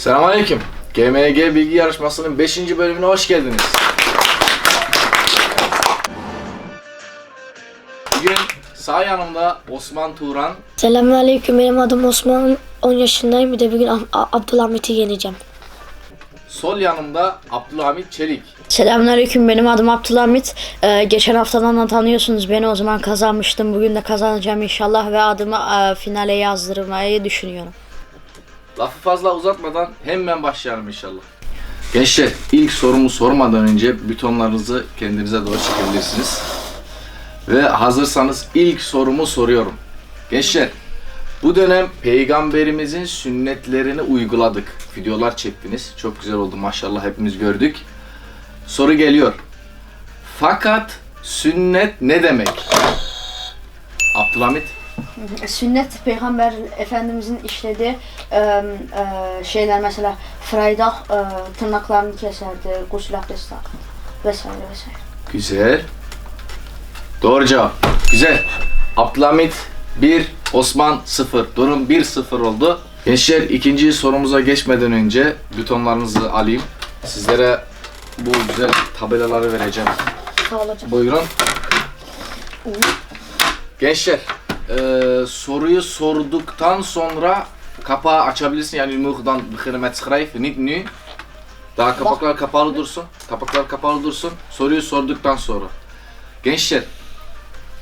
Selamünaleyküm. GMG Bilgi Yarışması'nın 5. bölümüne hoş geldiniz. Bugün sağ yanımda Osman Turan, Selamünaleyküm. Benim adım Osman. 10 yaşındayım. Bir de bugün Abdülhamit'i yeneceğim. sol yanımda Abdülhamit Çelik. Selamünaleyküm. Benim adım Abdülhamit. Ee, geçen haftadan da tanıyorsunuz beni. O zaman kazanmıştım. Bugün de kazanacağım inşallah ve adımı e, finale yazdırmayı düşünüyorum. Lafı fazla uzatmadan hemen başlayalım inşallah. Gençler ilk sorumu sormadan önce butonlarınızı kendinize doğru çekebilirsiniz. Ve hazırsanız ilk sorumu soruyorum. Gençler bu dönem peygamberimizin sünnetlerini uyguladık. Videolar çektiniz. Çok güzel oldu maşallah hepimiz gördük. Soru geliyor. Fakat sünnet ne demek? Abdülhamit. Sünnet peygamber efendimizin işlediği e, şeyler mesela frayda tırnaklarını keserdi, gusül abdesti vesaire vesaire. Güzel. Doğru cevap. Güzel. Abdülhamit 1, Osman 0. Durum 1-0 oldu. Gençler ikinci sorumuza geçmeden önce butonlarınızı alayım. Sizlere bu güzel tabelaları vereceğim. Sağ olacak. Buyurun. Gençler soruyu sorduktan sonra kapağı açabilirsin. Yani muhdan bıkırmet sıkırayıf nit nü. Daha kapaklar kapalı dursun. Kapaklar kapalı dursun. Soruyu sorduktan sonra. Gençler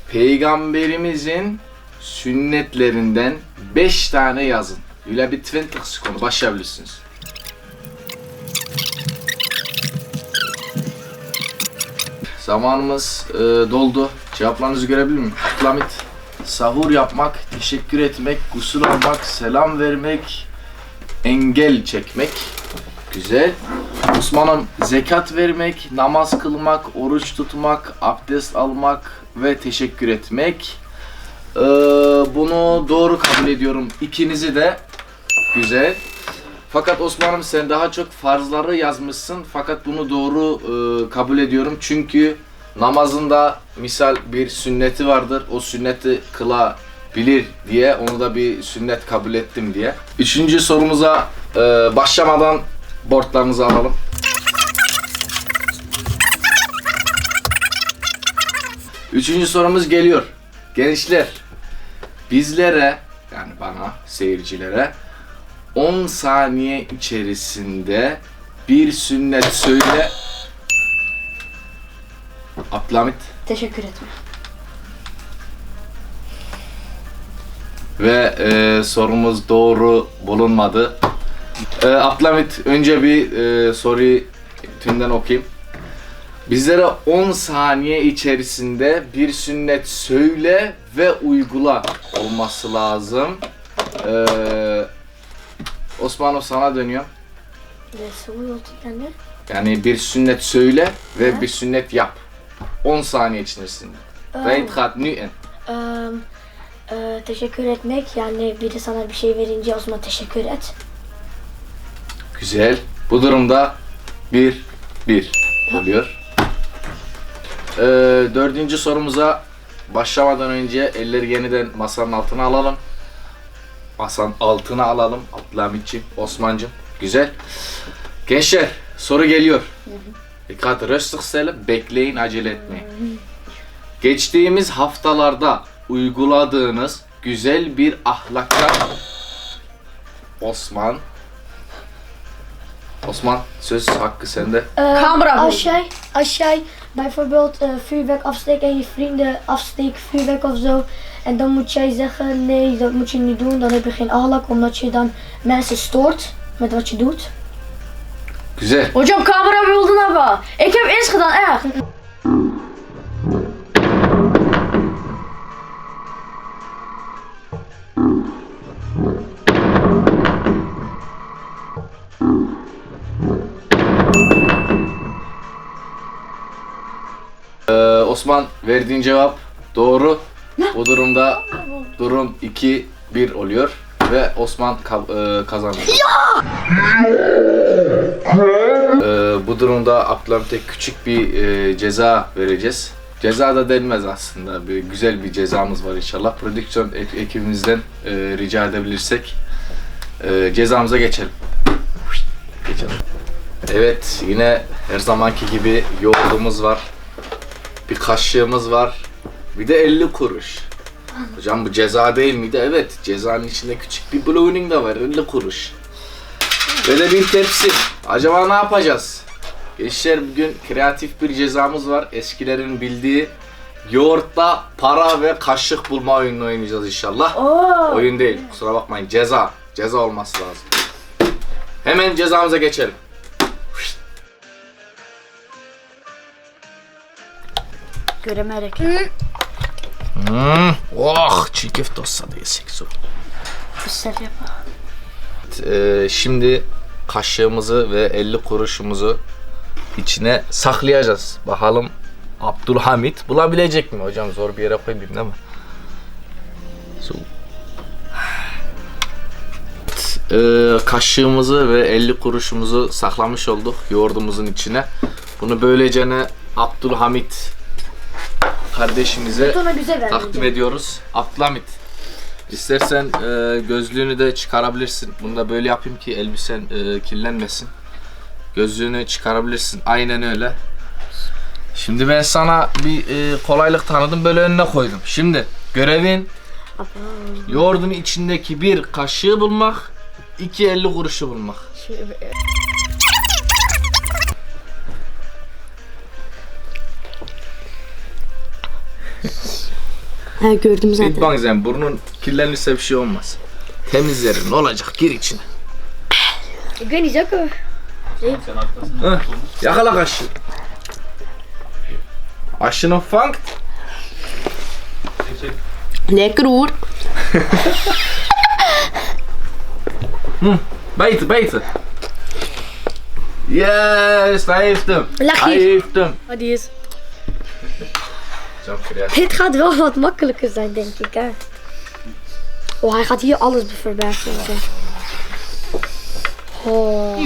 Peygamberimizin sünnetlerinden 5 tane yazın. Öyle bir 20 konu başlayabilirsiniz. Zamanımız e, doldu. Cevaplarınızı görebilir miyim? Abdülhamit. Sahur yapmak, teşekkür etmek, gusül almak, selam vermek, engel çekmek. Güzel. Osman'ım zekat vermek, namaz kılmak, oruç tutmak, abdest almak ve teşekkür etmek. Ee, bunu doğru kabul ediyorum. İkinizi de güzel. Fakat Osman'ım sen daha çok farzları yazmışsın. Fakat bunu doğru e, kabul ediyorum. Çünkü namazında misal bir sünneti vardır. O sünneti kılabilir diye onu da bir sünnet kabul ettim diye. Üçüncü sorumuza e, başlamadan boardlarınızı alalım. Üçüncü sorumuz geliyor. Gençler bizlere yani bana seyircilere 10 saniye içerisinde bir sünnet söyle. Abdülhamit Teşekkür etme. ve e, sorumuz doğru bulunmadı. E, Abdülhamit önce bir e, soruyu tümden okuyayım. Bizlere 10 saniye içerisinde bir sünnet söyle ve uygula olması lazım. E, Osmanov sana dönüyor. Yani? Yani bir sünnet söyle ve bir sünnet yap. 10 saniye içerisinde. Reit hat nüen. Eee, eee, teşekkür etmek yani biri sana bir şey verince o zaman teşekkür et. Güzel. Bu durumda 1 1 oluyor. Ee, dördüncü sorumuza başlamadan önce elleri yeniden masanın altına alalım. Masanın altına alalım. Abdülhamit'ciğim, Osman'cığım. Güzel. Gençler soru geliyor. Dikkat röstık selip bekleyin acele etmeyin. Geçtiğimiz haftalarda uyguladığınız güzel bir ahlaktan Osman Osman söz hakkı sende. Camera als jij, als jij bijvoorbeeld eh, vuurwerk afsteekt en je vrienden afsteken vuurwerk of zo. En dan moet jij zeggen nee, dat moet je niet doen. Dan heb je geen ahlak omdat je dan mensen stoort met wat je doet. Güzel. Hocam kamera. Ik heb eens gedaan, echt. Ee, Osman verdiğin cevap doğru. Bu durumda durum 2-1 oluyor ve Osman ka- e, kazandı. Ee, bu durumda Abdülhamit'e küçük bir e, ceza vereceğiz. Ceza da denmez aslında. Bir, güzel bir cezamız var inşallah. Prodüksiyon ek- ekibimizden e, rica edebilirsek e, cezamıza geçelim. Geçelim. Evet yine her zamanki gibi yoğurdumuz var. Bir kaşığımız var. Bir de 50 kuruş. Hocam bu ceza değil miydi? Evet cezanın içinde küçük bir ballooning de var 50 kuruş. Böyle bir tepsi. Acaba ne yapacağız? Gençler bugün kreatif bir cezamız var. Eskilerin bildiği yoğurtla para ve kaşık bulma oyununu oynayacağız inşallah. Oo. Oyun değil kusura bakmayın ceza. Ceza olması lazım. Hemen cezamıza geçelim. Göremeyerek. Hmm. Oh çiğ köfte olsa da yesek zor. Güzel yap. Ee, şimdi kaşığımızı ve 50 kuruşumuzu içine saklayacağız. Bakalım Abdülhamit bulabilecek mi? Hocam zor bir yere koymayayım değil mi? So. Ee, kaşığımızı ve 50 kuruşumuzu saklamış olduk yoğurdumuzun içine. Bunu böylece ne Abdülhamit kardeşimize takdim ediyoruz. Abdülhamit. İstersen e, gözlüğünü de çıkarabilirsin. Bunu da böyle yapayım ki elbisen e, kirlenmesin. Gözlüğünü çıkarabilirsin. Aynen öyle. Şimdi ben sana bir e, kolaylık tanıdım. Böyle önüne koydum. Şimdi görevin yoğurdun içindeki bir kaşığı bulmak, iki elli kuruşu bulmak. He gördüm zaten. Bir bak sen burnun kirlenirse bir şey olmaz. Temizlerin ne olacak gir içine. Ik weet niet, zeker. Heh, yakala kaşığı. Aşını fangt. Lekker hoor. Beter, beter. Yes, hij heeft hem. Leg Hij hier. heeft hem. Oh, die is. Çok kreatief. Dit gaat wel wat makkelijker zijn, denk ik. Hè? Oh, hij gaat hier alles verbergen. Oh.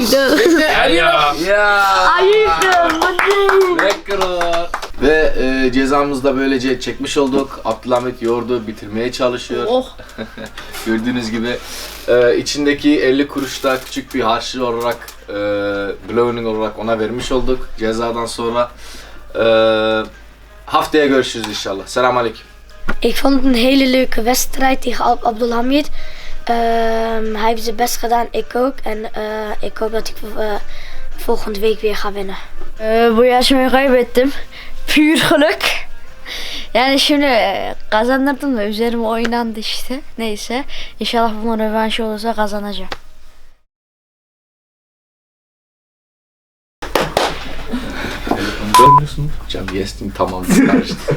Ja. Ya. Ayıptım. Lekker hoor. Ve e, cezamızı da böylece çekmiş olduk. Abdülhamit yoğurdu bitirmeye çalışıyor. Oh. Gördüğünüz gibi e, içindeki 50 kuruş da küçük bir harçlı olarak e, blowing olarak ona vermiş olduk. Cezadan sonra e, haftaya görüşürüz inşallah. Selam aleyküm. Ik vond het een hele leuke wedstrijd tegen Ab Abdulhamid. Ehm, hij heeft zijn best gedaan, ik ook. En eh, ik hoop dat ik eh, volgende week weer ga winnen. Ee, bu yarışmayı kaybettim. Pür geluk. Yani şimdi kazandırdım da üzerime oynandı işte. Neyse. İnşallah bunun rövanşı olursa kazanacağım. Hocam yestim tamam karıştı.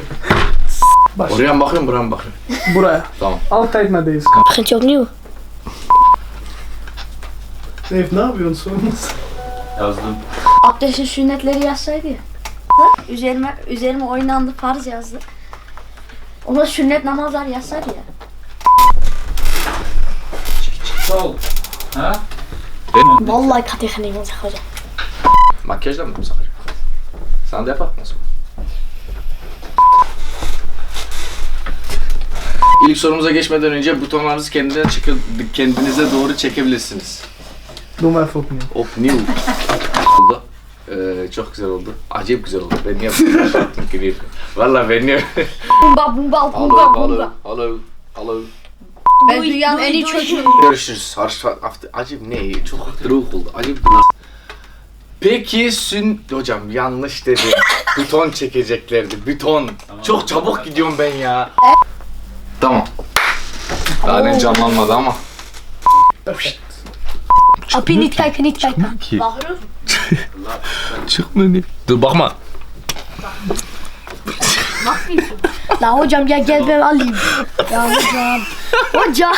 Baş. Oraya mı bakıyorum buraya mı bakıyorum? Buraya. Tamam. Deze kant. Begint hij opnieuw? Dave ne yapıyorsun sorumuz? Yazdım. Abdestin sünnetleri yazsaydı ya. Üzerime, üzerime oynandı farz yazdı. Ona sünnet namazlar yazsaydı ya. Ha? İk ga tegen niemand zeggen. hocam. Makyajdan mı sakın? Sen de yapak nasıl? İlk sorumuza geçmeden önce butonlarınızı kendine çeke- kendinize doğru çekebilirsiniz. Even opnieuw. Hop new oldu. Ee, çok güzel oldu. Acayip güzel oldu. Ben niye yaptım ki bilmiyorum. Valla ben niye... Bumba bumba Alo, bumba alo, bumba. alo, alo. Ben dünyanın en iyi çocuğu. Görüşürüz. Harç hafta. Acayip ne? Çok druk oldu. Acayip druk. Peki sün... Hocam yanlış dedim. Buton çekeceklerdi. Buton. Çok çabuk gidiyorum ben ya. Tamam. Daha önce canlanmadı ama. Appie, niet kijken, niet kijken. Ki. Çıkma ne? Dur bakma. Nou hocam, jij, jij bent alim. Ja hocam. Hocam.